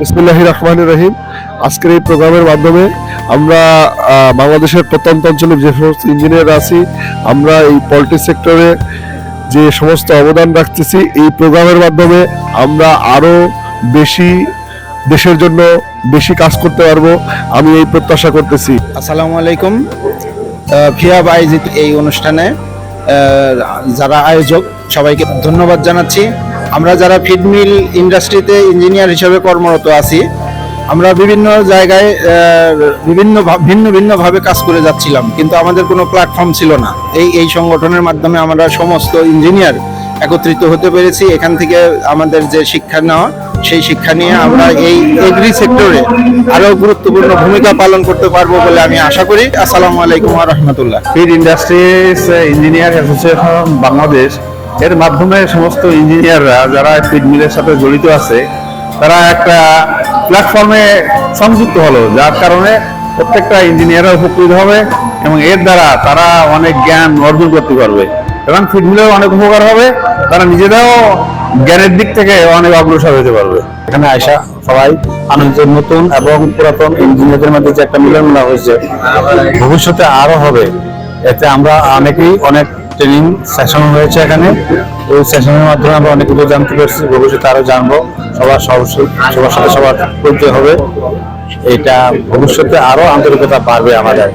বিসমুল্লাহ রহমান রহিম। আজকের এই প্রোগ্রামের মাধ্যমে আমরা বাংলাদেশের প্রত্যন্ত অঞ্চলে যে সমস্ত ইঞ্জিনিয়ার আছি, আমরা এই পলিটি সেক্টরে যে সমস্ত অবদান রাখতেছি, এই প্রোগ্রামের মাধ্যমে আমরা আরও বেশি দেশের জন্য বেশি কাজ করতে পারব, আমি এই প্রত্যাশা করতেছি। আসসালামু আলাইকুম। ফিয়াব আয়োজিত এই অনুষ্ঠানে যারা আয়োজক, সবাইকে ধন্যবাদ জানাচ্ছি। আমরা যারা ফিড মিল ইন্ডাস্ট্রিতে ইঞ্জিনিয়ার হিসেবে কর্মরত আছি, আমরা বিভিন্ন জায়গায় বিভিন্ন ভিন্ন ভিন্নভাবে কাজ করে যাচ্ছিলাম, কিন্তু আমাদের কোনো প্ল্যাটফর্ম ছিল না। এই এই সংগঠনের মাধ্যমে আমরা সমস্ত ইঞ্জিনিয়ার একত্রিত হতে পেরেছি। এখান থেকে আমাদের যে শিক্ষা নেওয়া, সেই শিক্ষা নিয়ে আমরা এই এগ্রি সেক্টরে আরও গুরুত্বপূর্ণ ভূমিকা পালন করতে পারব বলে আমি আশা করি। আসসালামু আলাইকুম রাহমাতুল্লাহ। Feed industries engineer association Bangladesh এর মাধ্যমে সমস্ত ইঞ্জিনিয়াররা যারা ফিড মিলের সাথে জড়িত আছে, তারা একটা প্ল্যাটফর্মে সংযুক্ত হলো, যার কারণে প্রত্যেকটা ইঞ্জিনিয়াররা উপকৃত হবে এবং এর দ্বারা তারা অনেক জ্ঞান অর্জন করতে পারবে। এবং ফিড মিলের অনেক উপকার হবে, তারা নিজেরাও জ্ঞানের দিক থেকে অনেক অগ্রসর হতে পারবে। এখানে আসা সবাই আনন্দের নতুন এবং পুরাতন ইঞ্জিনিয়ারদের মধ্যে যে একটা মিলন মেলা হয়েছে, ভবিষ্যতে আরও হবে। এতে আমরা অনেকেই অনেক ট্রেনিং সেশন হয়েছে এখানে। ওই সেশনের মাধ্যমে আমরা অনেক কিছু জানতে পেরেছি, ভবিষ্যতে আরও জানব। সবার সবার সবার সাথে সবার করতে হবে। এটা ভবিষ্যতে আরও আন্তরিকতা বাড়বে আমাদের।